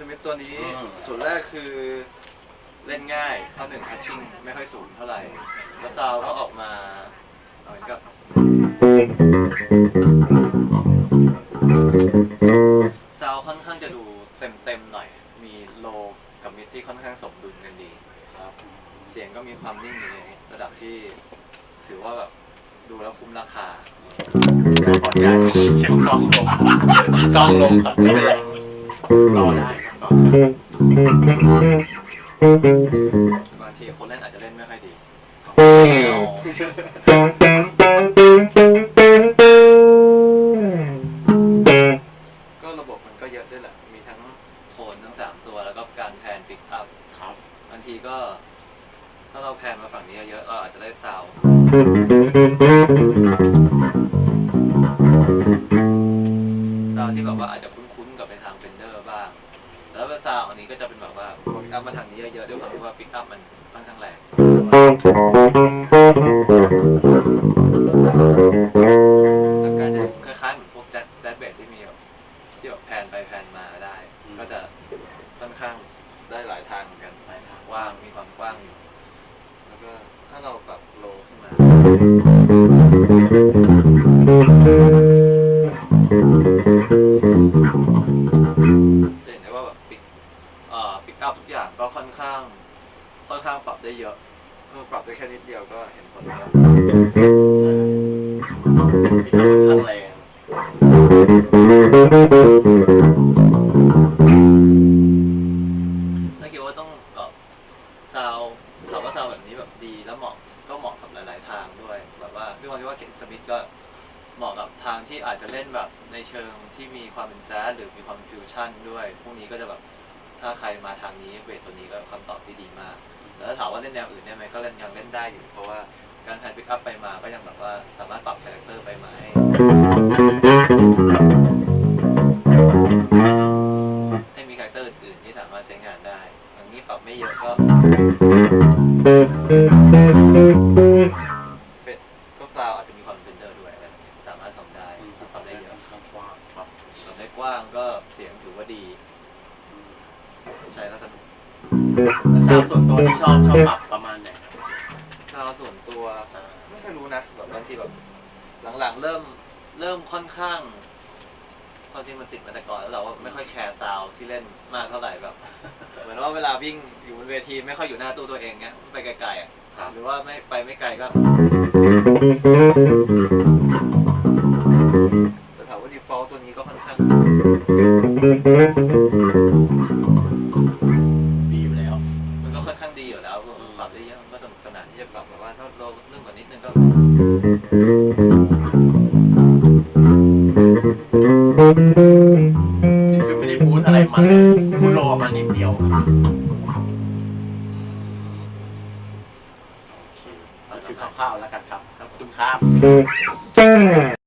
นเมตรตัวนี้ส่วนแรกคือเล่นง่ายข้อหนึ่งคัชชิ่งไม่ค่อยสูงเท่าไหร่ แล้วซาวก็ออกมาเหมือนกับซาวค่อนข้างจะดูเต็มเต็มหน่อย มีโลกับมิดที่ค่อนข้างสมดุลกันดีครับ เสียงก็มีความนิ่งในระดับที่ถือว่าแบบดูแล้วคุ้มราคา ขออนุญาตเช็คกล้องลงกล้องลงครับไม่เป็นไร รอได้ครับรอได้บางทีคนเล่นอาจจะเล่นไม่ค่อยดีก็ระบบมันก็เยอะด้วยแหละ มีทั้งโทนทั้งสามตัวแล้วก็การแพนปิกอัพครับบางทีก็ ถ้าเราแพนมาฝั่งนี้เยอะๆเราอาจจะได้ซาวด์ซาวด์ที่แบบว่าอาจจะาวด์อันนี้ก็จะเป็นแบบว่าปิกอัพมาทางนี้เยอะๆด้วยความที่ว่าปิกอัพมันค่อนข้างแรงแล้วก็จะคล้ายๆเหมือนพวกแจ๊สแจ๊สเบสที่มีแบบที่แบบแพนไปแพนมาได้ ก็จะค่อนข้างได้หลายทางเหมือนกันไปทางกว้างมีความกว้างอยู่ แล้วก็ถ้าเราปรับโลขึ้นมา พทุกอย่างก็ค่อนข้าง ค่อนข้างปรับได้เยอะเพิ่มปรับได้แค่นิดเดียวก็เห็นผลแล้วใช่มีทางค่อนข้างแรงถ้าคิดว่าต้องเอ่อซาวด์ถามว่าซาวด์แบบนี้แบบดีแล้วเหมาะก็เหมาะกับหลาย ๆ ทางด้วย แบบว่าพี่ว่าคิดว่าเคนสมิธก็เหมาะกับทางที่อาจจะเล่นแบบในเชิงที่มีความเป็นแจ๊สหรือมีความเป็นฟิวชั่นด้วย พวกนี้ก็จะแบบ ถ้าใครมาทางนี้เวทตัวนี้ก็คำตอบที่ดีมาก แต่ถ้าถามว่าเล่นแนวอื่นได้ไหมก็เล่นยังเล่นได้อยู่ เพราะว่าการแพนพิกอัพไปมาก็ยังแบบว่าสามารถปรับคาแรคเตอร์ไปมาให้ให้มีคาแรคเตอร์อื่นๆที่สามารถใช้งานได้อย่างนี้ปรับไม่เยอะก็เฟดก็ซาวอาจจะมีความเป็นเฟนเดอร์ด้วยอะไรแบบนี้สามารถทำได้ถ้าปรับได้เยอะครับว่าครับปรับได้กว้างก็เสียงถือว่าดี ใช้แล้วสนุกแล้วซาวด์ส่วนตัวที่ชอบชอบปรับประมาณไหนครับซาวส่วนตัวอ่าไม่ค่อยรู้นะแบบบางทีแบบหลังๆเริ่มเริ่มค่อนข้างความจริงมันติดมาแต่ก่อนแล้วเราว่าไม่ค่อยแคร์ซาวด์ที่เล่นมากเท่าไหร่แบบ เหมือนว่าเวลาวิ่งอยู่บนเวทีไม่ค่อยอยู่หน้าตู้ตัวเองเงี้ยไปไกลๆอะครับ หรือว่าไม่ไปไม่ไกลก็แต่ถามว่า default ตัวนี้ก็ค่อนข้างดี อนข้างดีอยู่แล้วปรับได้เยอะมันก็สนุกสนานที่จะปรับแบบว่าถ้าเราเรื่องกว่านิดนึงก็นี่คือไม่ได้พูดอะไรมันพูดโลมานิดเดียวครับโอเคเอาคือคร่าวๆแล้วกันครับขอบคุณครับ